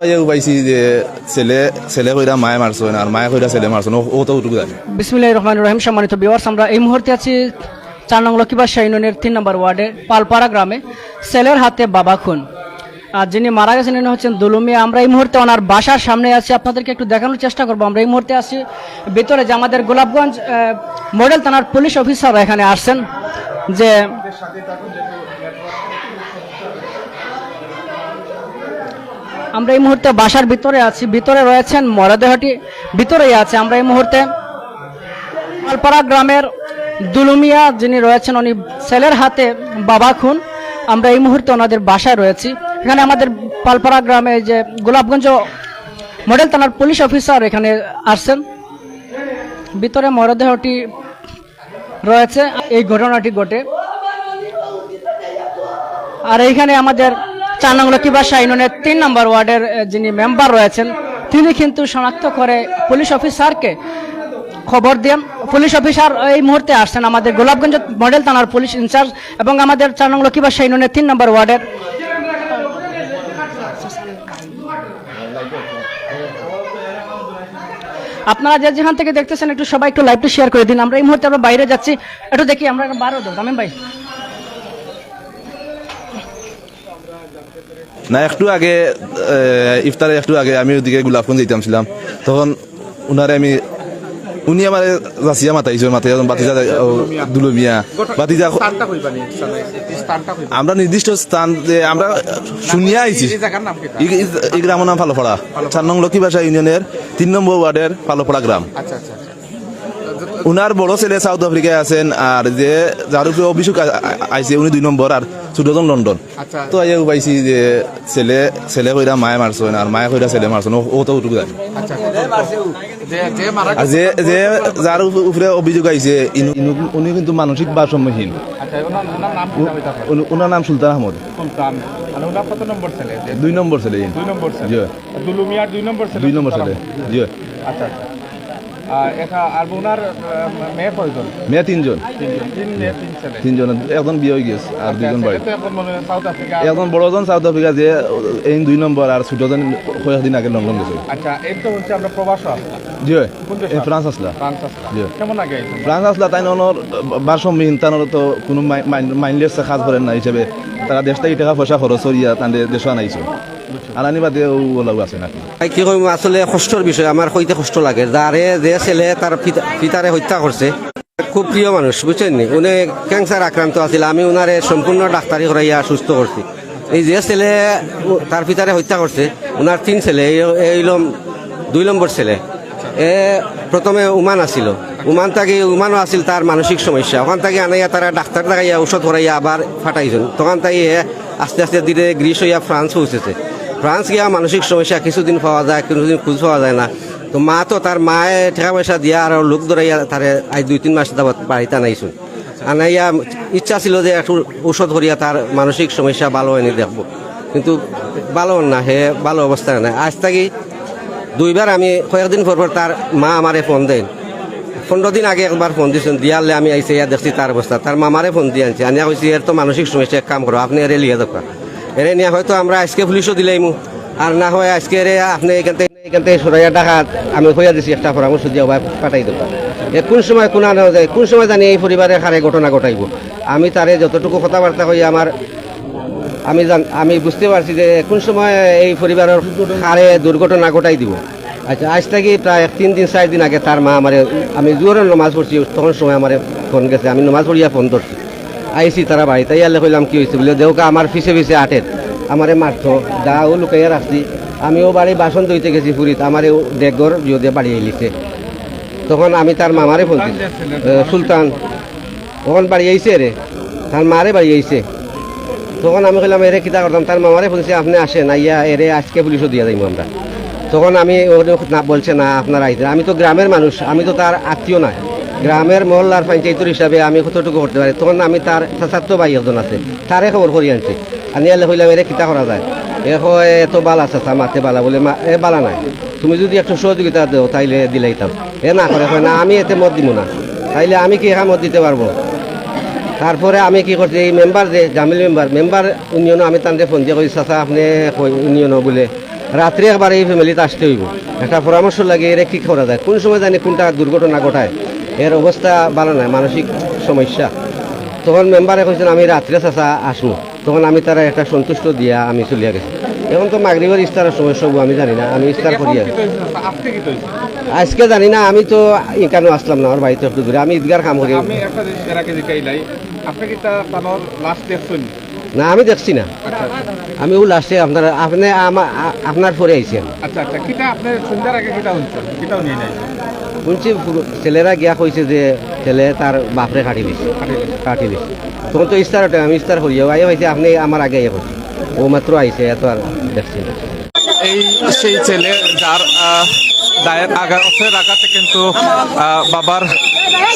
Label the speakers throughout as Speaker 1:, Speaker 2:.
Speaker 1: তো
Speaker 2: আমরা এই মুহূর্তে আছি চার নং তিন নম্বর ওয়ার্ডে, পালপাড়া গ্রামে হাতে বাবা খুন। আর যিনি মারা গেছেন, ইনি হচ্ছেন দুলুমিয়া আমরা এই মুহূর্তে ওনার বাসার সামনে আছি, আপনাদেরকে একটু দেখানোর চেষ্টা করব। আমরা এই মুহূর্তে আছি ভিতরে যে আমাদের গোলাপগঞ্জ মডেল থানার পুলিশ অফিসার এখানে আসছেন, যে আমরা এই মুহূর্তে বাসার ভিতরে আছি, ভিতরে রয়েছেন মরদেহটি, ভিতরেই আছে, আমরা এই মুহূর্তে পালপাড়া গ্রামের দুলুমিয়া যিনি রয়েছেন, উনি ছেলের হাতে বাবা খুন। আমরা এই মুহূর্তে ওনাদের বাসায় রয়েছি। এখানে আমাদের পালপাড়া গ্রামে যে গোলাপগঞ্জ মডেল থানার পুলিশ অফিসার এখানে আসছেন। ভিতরে মরদেহটি রয়েছে। এই ঘটনাটি ঘটে। আর এইখানে আমাদের চার নং লক্ষ্মীবাসা ইউনিয়নের তিন নম্বর ওয়ার্ডের যিনি মেম্বার রয়েছেন, তিনি কিন্তু শনাক্ত করে পুলিশ অফিসারকে খবর দেন। পুলিশ অফিসার এই মুহূর্তে আসছেন আমাদের গোলাপগঞ্জ মডেল থানার পুলিশ ইনচার্জ এবং আমাদের চার নং লক্ষ্মীবাসা ইউনিয়নের তিন নম্বর ওয়ার্ডের। আপনারা যে যেখান থেকে দেখতেছেন, একটু সবাই একটু লাইভটা শেয়ার করে দিন। আমরা এই মুহূর্তে আমরা বাইরে যাচ্ছি। একটু দেখি, আমরা বারো তামিম ভাই।
Speaker 1: না একটু আগে ইফতারে একটু আগে আমি ওদিকে গোলাপগঞ্জ যেতামছিলাম তখন উনারে আমি উনি আমার জাসিয়া মাতাইছো মাতাই বাতিজা ও, দুলমিয়া। বাতিজা আমরা নির্দিষ্ট স্থান যে আমরা শুনিয়া আইছি।
Speaker 3: এই
Speaker 1: গ্রামের নাম ফালোপাড়া চার নং লক্ষ্মীবাসা ইউনিয়নের তিন নম্বর ওয়ার্ডের ফালোপাড়া গ্রাম।
Speaker 3: আচ্ছা আচ্ছা।
Speaker 1: উনার বড় ছেলে সাউথ আফ্রিকায় আছেন আর যে যার উপরে অভিযোগ আ- আ- আইছে উনি দুই নম্বর আর ছোটজন লন্ডন
Speaker 3: আচ্ছা।
Speaker 1: তো আইয়া পাইছি যে ছেলে ছেলে কইরা মায়ে মারছো না আর মায়ে কইরা ছেলে মারছো না ও- তো উঠুক জানি
Speaker 3: আচ্ছা যে যে
Speaker 1: যার উপরে অভিযোগ আইছে উনি কিন্তু মানসিক ভারসাম্যহীন
Speaker 3: আচ্ছা ওনার ওনার নাম
Speaker 1: সুলতান আহমদ।
Speaker 3: যে
Speaker 1: দুই নম্বর ছেলে
Speaker 3: দুই নম্বর ছেলে। দুই নম্বর ছেলে
Speaker 1: জি।
Speaker 3: আচ্ছা আচ্ছা। একা আর ওনার মেয়ে কয়জন?
Speaker 1: মেয়ে তিনজন।
Speaker 3: তিনজন। তিন মেয়ে তিন ছেলে।
Speaker 1: তিনজন। একজন বিয়ে হয়ে গেছে আর দুইজন বাড়ি।
Speaker 3: ছেলে তো এখন সাউথ আফ্রিকা
Speaker 1: একজন বড়জন সাউথ আফ্রিকা যে এই দুই নম্বর আর ছোটজন কয়েকদিন আগে লন্ডন গেছে
Speaker 3: আচ্ছা এই তো হচ্ছে আমরা প্রবাস।
Speaker 1: জি এই ফ্রান্স আসলা। জি।
Speaker 3: কেমন আগে
Speaker 1: ফ্রান্স আসলা তাই নর ভারসাম্যহীন তানোর তো কোনো মাইন্ডলেস কাজ করেন না হিসেবে। তারা দেশ থেকে টাকা পয়সা খরচ করিয়া তাদের দেশ আনাইছে। আনানি বাদে ওলাও আছে নাকি?
Speaker 4: কি কইম, আসলে কষ্টর বিষয়, আমার কইতে কষ্ট লাগে। যারে, যে ছেলে তার পিতা- পিতারে হত্যা করছে, খুব প্রিয় মানুষ, বুঝছেন নি? উনি ক্যান্সার আক্রান্ত আছিল, আমি উনারে সম্পূর্ণ ডাক্তারি করাইয়া সুস্থ করছি। এই যে ছেলে তার পিতারে হত্যা করছে, উনার তিন ছেলে, এই- দুই নম্বর ছেলে। এ প্রথমে উমান আছিল। উমান থাকি উমানও আছিল তার মানসিক সমস্যা। ওখান থেকে আনাইয়া তারা ডাক্তার দেখাইয়া ঔষধ করাইয়া আবার ফাটাইছেন। তখন তাই আস্তে আস্তে ধীরে গ্রিস হইয়া ফ্রান্স পৌঁছেছে। ফ্রান্স গিয়া মানসিক সমস্যা, কিছুদিন পাওয়া যায়, কিছুদিন খোঁজ পাওয়া যায় না। তো মা তো তার মায়ে টাকা পয়সা দিয়া আর লোক ধরাইয়া তারে আজ দুই তিন মাস যাবত বাড়িতে আনাইছুন আনাইয়া ইচ্ছা ছিল যে একটু ঔষধ করিয়া তার মানসিক সমস্যা ভালো হয়নি দেখব। কিন্তু ভালো না, হে ভালো অবস্থায় নাই। আজ থাকি দুইবার আমি কয়েকদিন পর পর তার মা আমারে ফোন দেন। পনেরো দিন আগে একবার ফোন দিয়েছেন দিয়ালে আমি আইসে ইয়া দেখছি তার অবস্থা তার মামারে ফোন দিয়ে আনছি। আনিয়া কইছি এর তো মানসিক সমস্যা, এক কাম করো আপনি এরে লিয়ে দোকা এরে নিয়ে হয়তো আমরা আজকে পুলিশও দিলাইমু আর না হয় আজকে এরে আপনি এখান থেকে এখান থেকে সরাইয়া টাকা আমি হইয়া দিছি একটা পরামর্শ দিয়ে ওভাবে পাঠাই দেবো। এ কোন সময় কোন আনা যায়, কোন সময় জানি এই পরিবারের হারে ঘটনা ঘটাইব। আমি তারে যতটুকু কথাবার্তা হই আমার, আমি জান, আমি বুঝতে পারছি যে কোন সময় এই পরিবারের হারে দুর্ঘটনা ঘটাই দিব। আচ্ছা আজ থেকে প্রায় তিন দিন, চার দিন আগে তার মা আমারে, আমি জোরে নমাজ পড়ছি, তখন সময় আমার ফোন গেছে, আমি নমাজ পড়িয়া ফোন ধরছি। আইসি তারা বাড়িতে ইয়ালে কইলাম কি হয়েছে বলে, দেউকা আমার পিছে পিছে আটের। আমারে মারতো দাও লুকাইয়া রাখছি। আমিও বাড়ি বাসন ধুইতে গেছি পুরীত আমারে ডেগর বিয়ে দিয়ে বাড়ি এলিছে তখন আমি তার মামারে ফোন দিছি সুলতান, তখন বাড়ি আইছে রে, তার মারে বাড়ি আইছে। তখন আমি কইলাম, এরে কিতা করতাম? তার মামারে বলছে, আপনি আসেন, আইয়া এরে আজকে পুলিশও দিয়ে যাইব আমরা। তখন আমি না, বলছে, না, আপনারা আইতে আমি তো গ্রামের মানুষ, আমি তো তার আত্মীয় না গ্রামের মহল্লার পঞ্চায়েতর হিসাবে আমি কতটুকু করতে পারি? তখন আমি তার ছাত্র ভাই একজন আছে, তারে খবর করি আনছি। আনি আলে কইলাম এরে কিতা করা যায়। এ এত বালা আছে মাতে বালা বলে মা এ বালা নাই। তুমি যদি একটু সহযোগিতা দেও, তাইলে দিলেইতাম এ না করে না, আমি এতে মত দিব না। তাইলে আমি কি হ্যাঁ মত দিতে পারব? তারপরে আমি কি করছি, এই মেম্বার যে, জামিল মেম্বার মেম্বার ইউনিয়নও আমি তানতে ফোন দিয়ে কই, চাচা, আপনি ইউনিয়নও বলে রাত্রে একবার এই ফ্যামিলিতে আসতে হইব। একটা পরামর্শ লাগে এর কি করা যায়? কোন সময় জানি কোনটা দুর্ঘটনা ঘটায়? এর অবস্থা ভালো নয় মানসিক সমস্যা। তখন মেম্বারে কইছেন আমি রাত্রে চাচা আসব তখন আমি তারা একটা সন্তুষ্ট দিয়া আমি চলিয়া গেছি। এখন তো মাগরিবের ইস্তারের সময় সব আমি জানি না আমি ইস্তার করিয়া আজকে জানি না আমি তো এখানে আসলাম না আমার বাড়িতে একটু দূরে। আমি ঈদগার কাম করি। না আমি দেখছি না।
Speaker 3: আচ্ছা
Speaker 4: আমি ও লাস্টে আপনার আপনি আপনার পরে আইছেন
Speaker 3: আচ্ছা আচ্ছা কিটা আপনি সন্ধ্যার আগে কিটা শুনছেন? কিটাও নিয়ে নাই।
Speaker 4: শুনছি ছেলেরা গিয়া কইছে যে ছেলে তার বাপরে কাটি দিছে। কাটি দিছে। তখন তো ইস্তার আমি ইস্তার করি আইয়া হয়েছে আপনি আমার আগে আইয়া করছি ও মাত্র আইছে, এত আর দেখছি
Speaker 3: এই সেই ছেলে যার দায়ের আঘাতের আঘাতে কিন্তু বাবার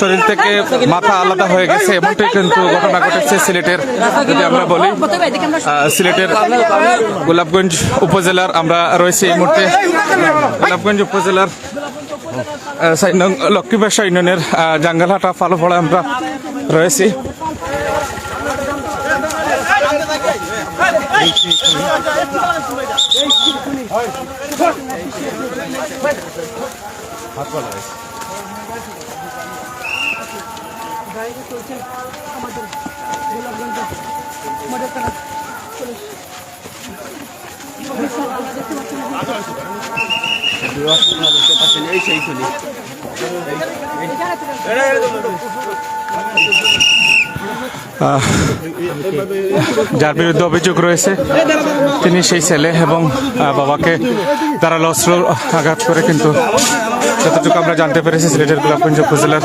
Speaker 3: শরীর থেকে মাথা আলাদা হয়ে গেছে, এমনটাই কিন্তু ঘটনা ঘটেছে সিলেটের, যদি আমরা বলি। সিলেটের গোলাপগঞ্জ উপজেলার আমরা রয়েছি এই মুহূর্তে। গোলাপগঞ্জ উপজেলার নং লক্ষ্মীবাসা ইউনিয়নের জাঙ্গালহাটা ফালফড়া আমরা রয়েছি। যার বিরুদ্ধে অভিযোগ রয়েছে, তিনি সেই ছেলে এবং বাবাকে তারা অস্ত্র আঘাত করে, কিন্তু যতটুকু আমরা জানতে পেরেছি, সিলেটের গোলাপগঞ্জ উপজেলার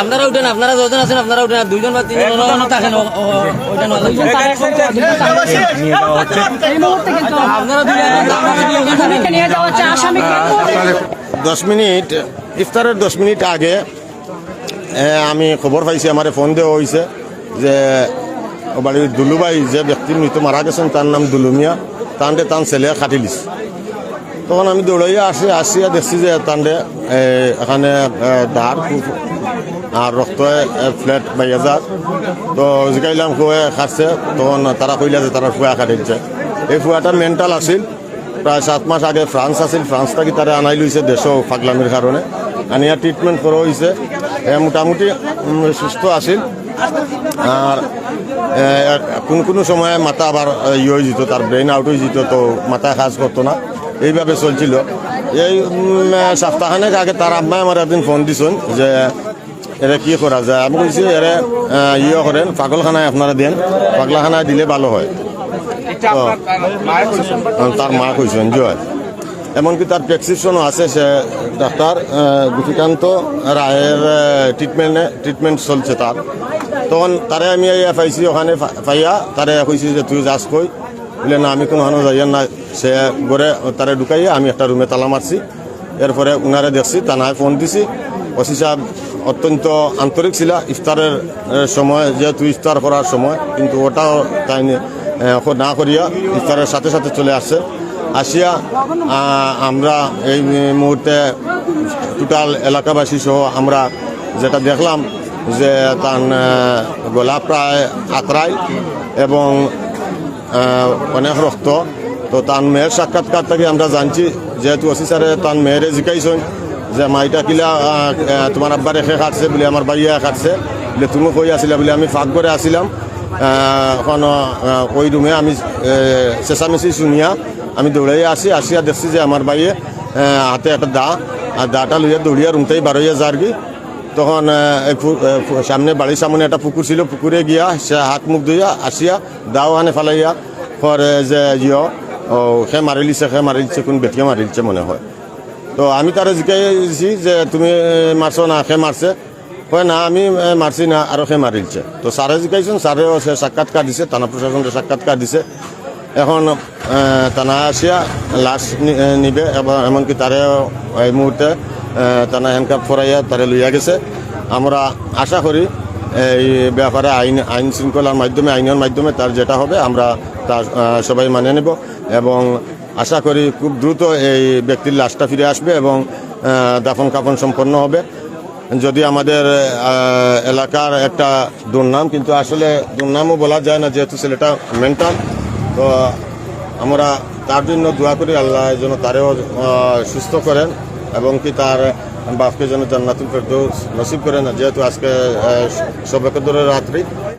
Speaker 5: আপনারা উঠেন আপনারা যতজন আছেন আপনারা উঠেন। আর দুইজন বা তিনজন থাকেন
Speaker 6: দশ মিনিট ইফতারের দশ মিনিট আগে আমি খবর পাইছি আমার ফোন দেওয়া হয়েছে যে ও বাড়ির দুলুবাই যে ব্যক্তি মৃত মারা গেছেন তার নাম দুলুমিয়া। তান্ডে তান ছেলে খাটিলিস তখন আমি দৌড়াইয়া আসি আসিয়া দেখছি যে তান্ডে এখানে দাঁড় আর রক্ত ফ্ল্যাট বাইয়া যার তো জিকাইলাম খুয়ে খাটছে, তখন তারা কইলা যে তারা ফুয়া খাটিছে এই ফুয়াটা মেন্টাল আছিল। প্রায় সাত মাস আগে ফ্রান্স আছিল। ফ্রান্স থাকি তারা আনাই লইছে দেশ ফাগলামির কারণে আনিয়া ট্রিটমেন্ট করা হয়েছে মোটামুটি সুস্থ আছিল। আর কোন, কোনো সময়ে মাথা আবার ইয়ে হয়ে যেত তার ব্রেন আউট হয়ে যেত তো মাথা কাজ করতো না এইভাবে চলছিল। এই সপ্তাহখানেক আগে তার আম্মাই আমার একদিন ফোন দিছেন যে এরা কি করা যায়? আমি কইছি এরা ইয়ে করেন পাগলখানায় আপনারা দেন। পাগলাখানায় দিলে ভালো হয়। তার মা কইছেন জয় এমনকি তার প্রেসক্রিপশনও আছে সে ডাক্তার গুটিকান্ত রায়ের ট্রিটমেন্টে ট্রিটমেন্ট চলছে তার তখন তারে আমি পাইছি ওখানে পাইয়া তারে কইছি যে তুই যাস কই বলে না আমি কোনো হানো যাইয়া না সে ঘরে তারে ঢুকাইয়া আমি একটা রুমে তালা মারছি এরপরে উনারে দেখছি তানায় ফোন দিছি। ওসি সাহেব অত্যন্ত আন্তরিক ছিল ইফতারের সময়, যেহেতু ইফতার করার সময়, কিন্তু ওটাও তাই নি- করিয়া ইফতারের সাথে সাথে চলে আসছে। আসিয়া আমরা এই মুহূর্তে টোটাল এলাকাবাসী সহ আমরা যেটা দেখলাম যে তার গলা প্রায় আত্রাই এবং অনেক রক্ত, তো তার মেয়ের সাক্ষাৎকার থেকে আমরা জানছি, যেহেতু ওসি স্যারে তার মেয়েরে জিকাইছেন যে মাইটা কিলা তোমার আব্বার এখে খাটছে বলে আমার বাইয়া খাটছে বলে তুমি কই আসিলা বলে আমি ফাঁক করে আসিলাম এখন ওই রুমে আমি চেঁচামেচি শুনিয়া আমি দৌড়াই আসি, আসিয়া দেখছি যে আমার বাইয়ে হাতে একটা দা আর দাটা লইয়া দৌড়িয়া রুমটাই বারোইয়া যার কি তখন সামনে বাড়ির সামনে একটা পুকুর ছিল পুকুরে গিয়া সে হাত মুখ ধুইয়া আসিয়া দাও হানে ফালাইয়া পরে যে ইয় সে মারিলিছে সে মারিলিছে কোন বেটিয়ে মারিলিছে মনে হয়। তো আমি তারা জিজ্ঞাসি যে তুমি মারছো না সে মারছে কয় না আমি মারছি না আরও সে মারিলছে তো স্যারে জিজ্ঞাসন স্যারেও সে সাক্ষাৎকার দিছে থানা প্রশাসনের সাক্ষাৎকার দিছে। এখন থানা আসিয়া লাশ নিবে এবং এমনকি তারে এই মুহূর্তে থানা হ্যান্ডকাপ ফরাইয়া তারে লইয়া গেছে। আমরা আশা করি এই ব্যাপারে আইন আইন শৃঙ্খলার মাধ্যমে আইনের মাধ্যমে তার যেটা হবে আমরা আহ, সবাই মানে নেব। এবং আশা করি খুব দ্রুত এই ব্যক্তির লাশটা ফিরে আসবে এবং দাফন কাফন সম্পন্ন হবে। যদি আমাদের এলাকার একটা দুর্নাম, কিন্তু আসলে দুর্নামও বলা যায় না, যেহেতু ছেলেটা মেন্টাল তো আমরা তার জন্য দোয়া করি, আল্লাহ যেন তারেও সুস্থ করেন এবং কি তার বাপকে যেন জান্নাতুল ফেরদৌস নসিব করেন, যেহেতু আজকে সবকে রাত্রি।